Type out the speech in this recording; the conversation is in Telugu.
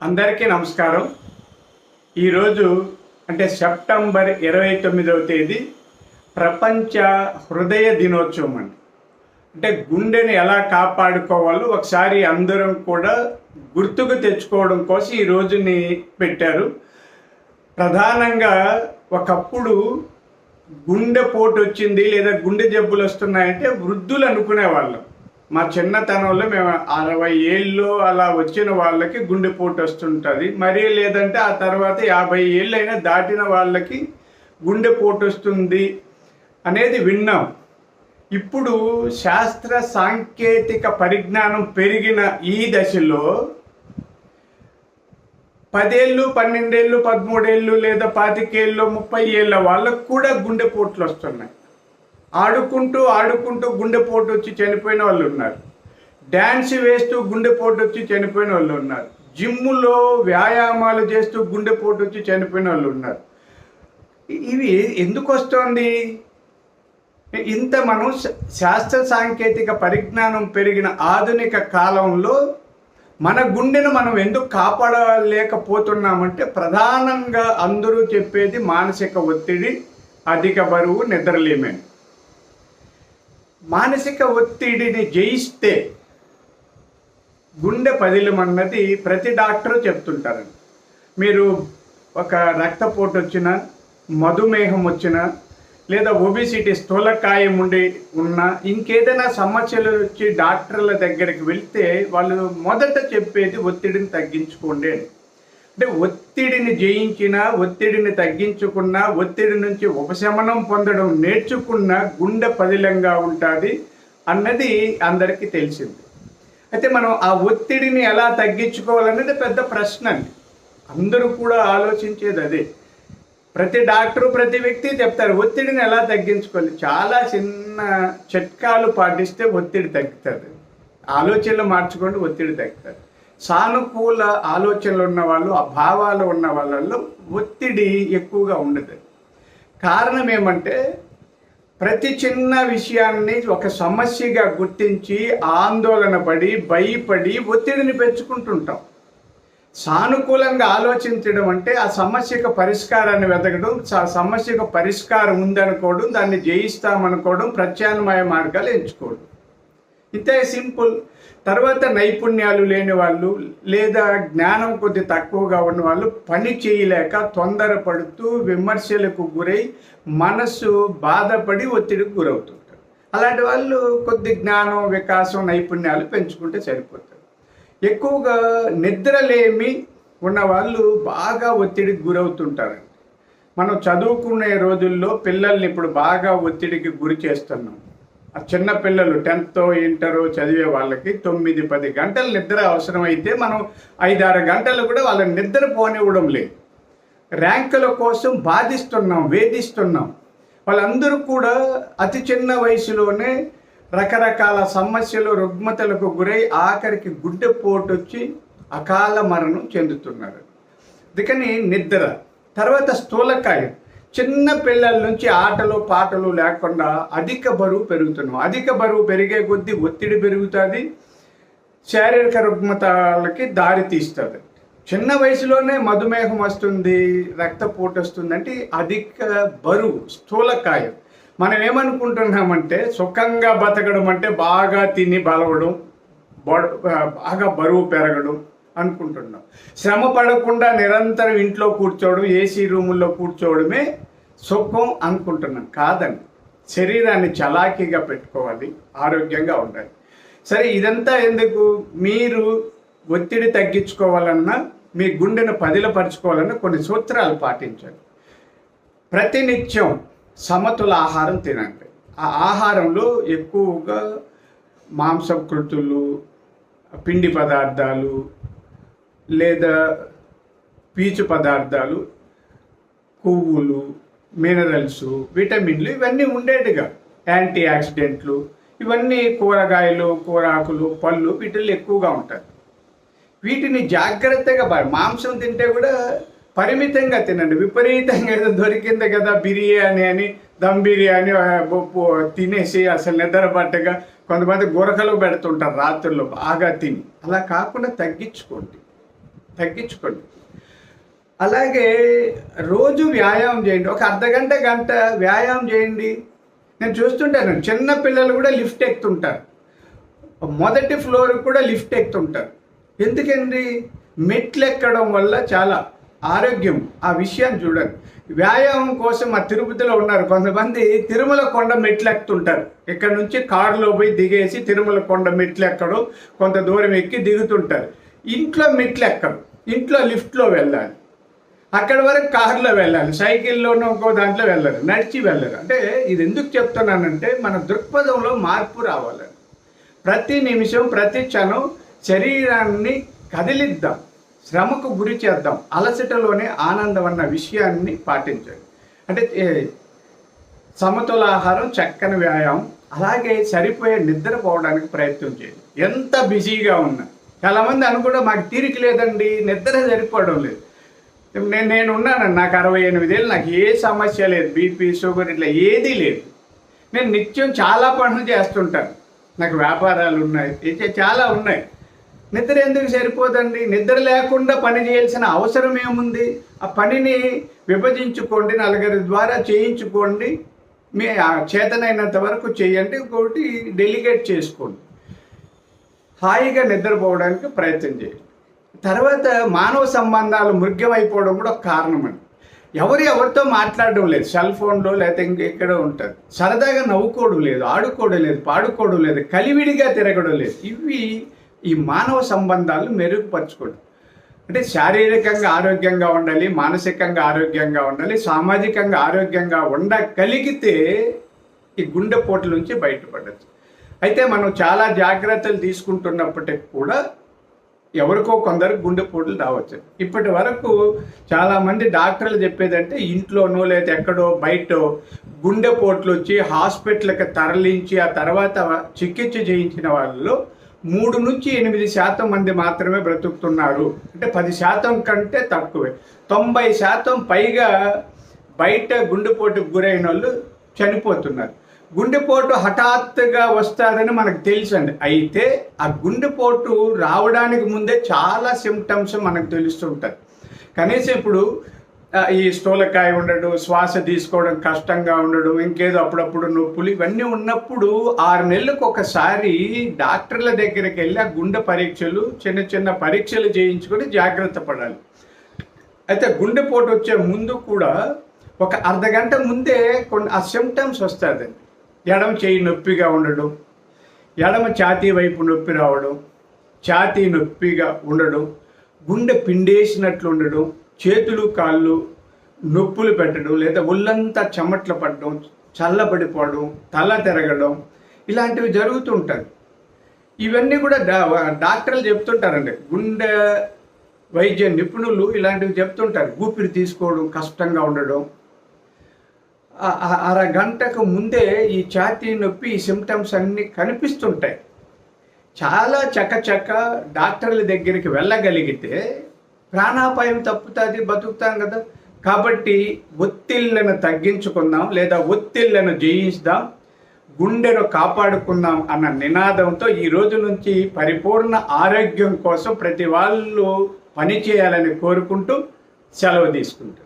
అందరికీ నమస్కారం. ఈరోజు అంటే సెప్టెంబర్ ఇరవై తొమ్మిదవ తేదీ ప్రపంచ హృదయ దినోత్సవం అండి. అంటే గుండెని ఎలా కాపాడుకోవాలో ఒకసారి అందరం కూడా గుర్తుకు తెచ్చుకోవడం కోసం ఈ రోజుని పెట్టారు. ప్రధానంగా ఒకప్పుడు గుండె పోటు వచ్చింది లేదా గుండె జబ్బులు వస్తున్నాయంటే వృద్ధులు అనుకునేవాళ్ళం. మా చిన్నతనంలో మేము అరవై ఏళ్ళు అలా వచ్చిన వాళ్ళకి గుండెపోటు వస్తుంటుంది. మరీ లేదంటే ఆ తర్వాత యాభై ఏళ్ళు అయినా దాటిన వాళ్ళకి గుండెపోటు వస్తుంది అనేది విన్నాం. ఇప్పుడు శాస్త్ర సాంకేతిక పరిజ్ఞానం పెరిగిన ఈ దశలో పదేళ్ళు పన్నెండేళ్ళు పదమూడేళ్ళు లేదా పాతికేళ్ళు ముప్పై ఏళ్ళ వాళ్ళకు కూడా గుండెపోట్లు వస్తున్నాయి. ఆడుకుంటూ ఆడుకుంటూ గుండెపోటు వచ్చి చనిపోయిన వాళ్ళు ఉన్నారు. డ్యాన్స్ వేస్తూ గుండెపోటు వచ్చి చనిపోయిన వాళ్ళు ఉన్నారు. జిమ్ములో వ్యాయామాలు చేస్తూ గుండెపోటు వచ్చి చనిపోయిన వాళ్ళు ఉన్నారు. ఇవి ఎందుకు వస్తోంది? ఇంత మనం శా- శాస్త్ర సాంకేతిక పరిజ్ఞానం పెరిగిన ఆధునిక కాలంలో మన గుండెను మనం ఎందుకు కాపాడలేకపోతున్నామంటే ప్రధానంగా అందరూ చెప్పేది మానసిక ఒత్తిడి అధిక బరువు నిద్రలేమే మానసిక ఒత్తిడిని జయిస్తే గుండె పదిలమన్నది ప్రతి డాక్టరు చెప్తుంటారండి. మీరు ఒక రక్తపోటు వచ్చిన మధుమేహం వచ్చిన లేదా ఒబిసిటీ స్థూలకాయం ఉండి ఉన్న ఇంకేదైనా సమస్యలు వచ్చి డాక్టర్ల దగ్గరికి వెళ్తే వాళ్ళు మొదట చెప్పేది ఒత్తిడిని తగ్గించుకోండి అని. అంటే ఒత్తిడిని జయించిన ఒత్తిడిని తగ్గించుకున్న ఒత్తిడి నుంచి ఉపశమనం పొందడం నేర్చుకున్న గుండె పదిలంగా ఉంటుంది అన్నది అందరికీ తెలిసింది. అయితే మనం ఆ ఒత్తిడిని ఎలా తగ్గించుకోవాలనేది పెద్ద ప్రశ్న అండి. అందరూ కూడా ఆలోచించేది అదే. ప్రతి డాక్టరు ప్రతి వ్యక్తి చెప్తారు ఒత్తిడిని ఎలా తగ్గించుకోవాలి? చాలా చిన్న చిట్కాలు పాటిస్తే ఒత్తిడి తగ్గుతుంది. ఆలోచనలు మార్చుకోండి ఒత్తిడి తగ్గుతుంది. సానుకూల ఆలోచనలు ఉన్న వాళ్ళు ఆ భావాలు ఉన్న వాళ్ళల్లో ఒత్తిడి ఎక్కువగా ఉండదు. కారణం ఏమంటే ప్రతి చిన్న విషయాన్ని ఒక సమస్యగా గుర్తించి ఆందోళన పడి భయపడి ఒత్తిడిని పెంచుకుంటుంటాం. సానుకూలంగా ఆలోచించడం అంటే ఆ సమస్యకు పరిష్కారాన్ని వెతకడం సమస్యకు పరిష్కారం ఉందనుకోవడం దాన్ని జయిస్తామనుకోవడం ప్రత్యామ్నాయ మార్గాలు ఎంచుకోవడం. ఇంతే సింపుల్. తర్వాత నైపుణ్యాలు లేని వాళ్ళు లేదా జ్ఞానం కొద్ది తక్కువగా ఉన్న వాళ్ళు పని చేయలేక తొందరపడుతూ విమర్శలకు గురై మనసు బాధపడి ఒత్తిడికి గురవుతుంటారు. అలాంటి వాళ్ళు కొద్ది జ్ఞానం వికాసం నైపుణ్యాలు పెంచుకుంటే సరిపోతారు ఎక్కువగా నిద్రలేమి ఉన్న వాళ్ళు బాగా ఒత్తిడికి గురవుతుంటారు. మనం చదువుకునే రోజుల్లో పిల్లల్ని ఇప్పుడు బాగా ఒత్తిడికి గురి చేస్తున్నాం. చిన్న పిల్లలు టెన్త్ ఇంటర్ చదివే వాళ్ళకి తొమ్మిది పది గంటలు నిద్ర అవసరమైతే మనం ఐదారు గంటలు కూడా వాళ్ళని నిద్ర పోనివ్వడం లేదు. ర్యాంకుల కోసం బాధిస్తున్నాం వేధిస్తున్నాం. వాళ్ళందరూ కూడా అతి చిన్న వయసులోనే రకరకాల సమస్యలు రుగ్మతలకు గురై ఆఖరికి గుడ్డెపోటు వచ్చి అకాల మరణం చెందుతున్నారు. అందుకని నిద్ర తర్వాత స్థూలకాయం. చిన్న పిల్లల నుంచి ఆటలు పాటలు లేకుండా అధిక బరువు పెరుగుతున్నాం. అధిక బరువు పెరిగే కొద్దీ ఒత్తిడి పెరుగుతుంది. శారీరక రుగ్మతలకి దారి తీస్తుంది. చిన్న వయసులోనే మధుమేహం వస్తుంది రక్తపోటు వస్తుంది అంటే అధిక బరువు స్థూలకాయం. మనం ఏమనుకుంటున్నామంటే సుఖంగా బతకడం అంటే బాగా తిని బలవడం బాగా బరువు పెరగడం అనుకుంటున్నాం. శ్రమ పడకుండా నిరంతరం ఇంట్లో కూర్చోవడం ఏసీ రూముల్లో కూర్చోవడమే సుఖం అనుకుంటున్నాం కాదండి. శరీరాన్ని చలాకీగా పెట్టుకోవాలి ఆరోగ్యంగా ఉండాలి. సరే ఇదంతా ఎందుకు? మీరు ఒత్తిడి తగ్గించుకోవాలన్నా మీ గుండెను పదిలపరచుకోవాలన్నా కొన్ని సూత్రాలు పాటించండి ప్రతినిత్యం సమతుల ఆహారం తినండి. ఆ ఆహారంలో ఎక్కువగా మాంసకృతులు పిండి పదార్థాలు లేదా పీచు పదార్థాలు కొవ్వులు మినరల్స్ విటమిన్లు ఇవన్నీ ఉండేటిగా. యాంటీ ఆక్సిడెంట్లు ఇవన్నీ కూరగాయలు కూరాకులు పళ్ళు వీటిల్లో ఎక్కువగా ఉంటాయి. వీటిని జాగ్రత్తగా మాంసం తింటే కూడా పరిమితంగా తినండి. విపరీతంగా ఏదో దొరికింది కదా బిర్యానీ అని దమ్ బిర్యానీ తినేసి అసలు నిద్ర పట్టగా కొంతమంది గురకలు పెడుతుంటారు రాత్రుల్లో బాగా తిని. అలా కాకుండా తగ్గించుకోండి. తగ్గించుకోండి. అలాగే రోజు వ్యాయామం చేయండి. ఒక అర్ధ గంట గంట వ్యాయామం చేయండి. నేను చూస్తుంటాను. చిన్న పిల్లలు కూడా లిఫ్ట్ ఎక్కుతుంటారు. మొదటి ఫ్లోర్ కూడా లిఫ్ట్ ఎక్కుతుంటారు. ఎందుకండి? మెట్లు ఎక్కడం వల్ల చాలా ఆరోగ్యం. ఆ విషయాన్ని చూడండి. వ్యాయామం కోసం మా తిరుపతిలో ఉన్నారు కొంతమంది. తిరుమల కొండ మెట్లు ఎక్కుతుంటారు. ఇక్కడ నుంచి కారులో పోయి దిగేసి తిరుమల కొండ మెట్లు ఎక్కడం కొంత దూరం ఎక్కి దిగుతుంటారు. ఇంట్లో మెట్లు ఎక్కడం ఇంట్లో లిఫ్ట్లో వెళ్ళాలి. అక్కడ వరకు కారులో వెళ్ళాలి సైకిల్లోనూ ఇంకో దాంట్లో వెళ్ళరు నడిచి వెళ్ళరు అంటే ఇది ఎందుకు చెప్తున్నానంటే మన దృక్పథంలో మార్పు రావాలని ప్రతి నిమిషం ప్రతి క్షణం శరీరాన్ని కదిలిద్దాం శ్రమకు గురి చేద్దాం అలసటలోనే ఆనందం అన్న విషయాన్ని పాటించండి అంటే సమతుల ఆహారం చక్కని వ్యాయామం అలాగే సరిపోయే నిద్రపోవడానికి ప్రయత్నం చేయండి. ఎంత బిజీగా ఉన్నా. చాలామంది అనుకుంటే మాకు తీరిక లేదండి నిద్ర సరిపోవడం లేదు. నేను నేను ఉన్నాను నాకు అరవై ఎనిమిదేళ్ళు నాకు ఏ సమస్య లేదు బీపీ షుగర్ ఇట్లా ఏదీ లేదు. నేను నిత్యం చాలా పనులు చేస్తుంటాను. నాకు వ్యాపారాలు ఉన్నాయి చాలా ఉన్నాయి. నిద్ర ఎందుకు సరిపోదండి? నిద్ర లేకుండా పని చేయాల్సిన అవసరం ఏముంది? ఆ పనిని విభజించుకోండి నలుగురి ద్వారా చేయించుకోండి మీ చేతనైనంత వరకు చేయండి ఇంకొకటి డెలిగేట్ చేసుకోండి. హాయిగా నిద్రపోవడానికి ప్రయత్నం చేయండి. తర్వాత మానవ సంబంధాలు మృగ్యమైపోవడం కూడా ఒక కారణం అండి ఎవరు ఎవరితో మాట్లాడడం లేదు. సెల్ ఫోన్లో లేకపోతే ఇంకెక్కడో ఉంటుంది. సరదాగా నవ్వుకోవడం లేదు ఆడుకోవడం లేదు పాడుకోవడం లేదు కలివిడిగా తిరగడం లేదు. ఇవి ఈ మానవ సంబంధాలు మెరుగుపరచుకోవడం. అంటే శారీరకంగా ఆరోగ్యంగా ఉండాలి మానసికంగా ఆరోగ్యంగా ఉండాలి సామాజికంగా ఆరోగ్యంగా ఉండగలిగితే ఈ గుండెపోటు నుంచి బయటపడచ్చు. అయితే మనం చాలా జాగ్రత్తలు తీసుకుంటున్నప్పటికి కూడా ఎవరికో కొందరు గుండెపోట్లు రావచ్చు. ఇప్పటి వరకు చాలామంది డాక్టర్లు చెప్పేదంటే ఇంట్లోనో లేదా ఎక్కడో బయట గుండెపోట్లు వచ్చి హాస్పిటల్కి తరలించి ఆ తర్వాత చికిత్స చేయించిన వాళ్ళలో మూడు నుంచి ఎనిమిది శాతం మంది మాత్రమే బ్రతుకుతున్నారు. అంటే పది శాతం కంటే తక్కువే. తొంభై శాతం పైగా బయట గుండెపోటుకు గురైన వాళ్ళు చనిపోతున్నారు. గుండెపోటు హఠాత్తుగా వస్తుందని మనకు తెలుసండి. అయితే ఆ గుండెపోటు రావడానికి ముందే చాలా సిమ్టమ్స్ మనకు తెలుస్తుంటాయి కనీసం ఇప్పుడు ఈ స్థూలకాయ ఉండడం శ్వాస తీసుకోవడం కష్టంగా ఉండడం ఇంకేదో అప్పుడప్పుడు నొప్పులు ఇవన్నీ ఉన్నప్పుడు ఆరు నెలలకు ఒకసారి డాక్టర్ల దగ్గరికి వెళ్ళి ఆ గుండె పరీక్షలు చిన్న చిన్న పరీక్షలు చేయించుకొని జాగ్రత్త పడాలి. అయితే గుండెపోటు వచ్చే ముందు కూడా ఒక అర్ధ గంట ముందే కొన్ని ఆ సిమ్టమ్స్ వస్తుంది ఎడమ చేయి నొప్పిగా ఉండడం ఎడమ ఛాతీ వైపు నొప్పి రావడం ఛాతీ నొప్పిగా ఉండడం గుండె పిండేసినట్లు ఉండడం చేతులు కాళ్ళు నొప్పులు పెట్టడం లేదా ఒళ్ళంతా చెమట్లు పడడం చల్లబడిపోవడం తల తిరగడం ఇలాంటివి జరుగుతుంటుంది ఇవన్నీ కూడా డా- డాక్టర్లు చెప్తుంటారండి. గుండె వైద్య నిపుణులు ఇలాంటివి చెప్తుంటారు. ఊపిరి తీసుకోవడం కష్టంగా ఉండడం అరగంటకు ముందే ఈ ఛాతీ నొప్పి ఈ సిమ్టమ్స్ అన్నీ కనిపిస్తుంటాయి. చాలా చకచక డాక్టర్ల దగ్గరికి వెళ్ళగలిగితే ప్రాణాపాయం తప్పుతుంది బతుకుతాం కదా. కాబట్టి ఒత్తిళ్ళను తగ్గించుకుందాం లేదా ఒత్తిళ్ళను జయిస్తాం గుండెను కాపాడుకుందాం అన్న నినాదంతో ఈ రోజు నుంచి పరిపూర్ణ ఆరోగ్యం కోసం ప్రతి వాళ్ళు పనిచేయాలని కోరుకుంటూ సెలవు తీసుకుంటారు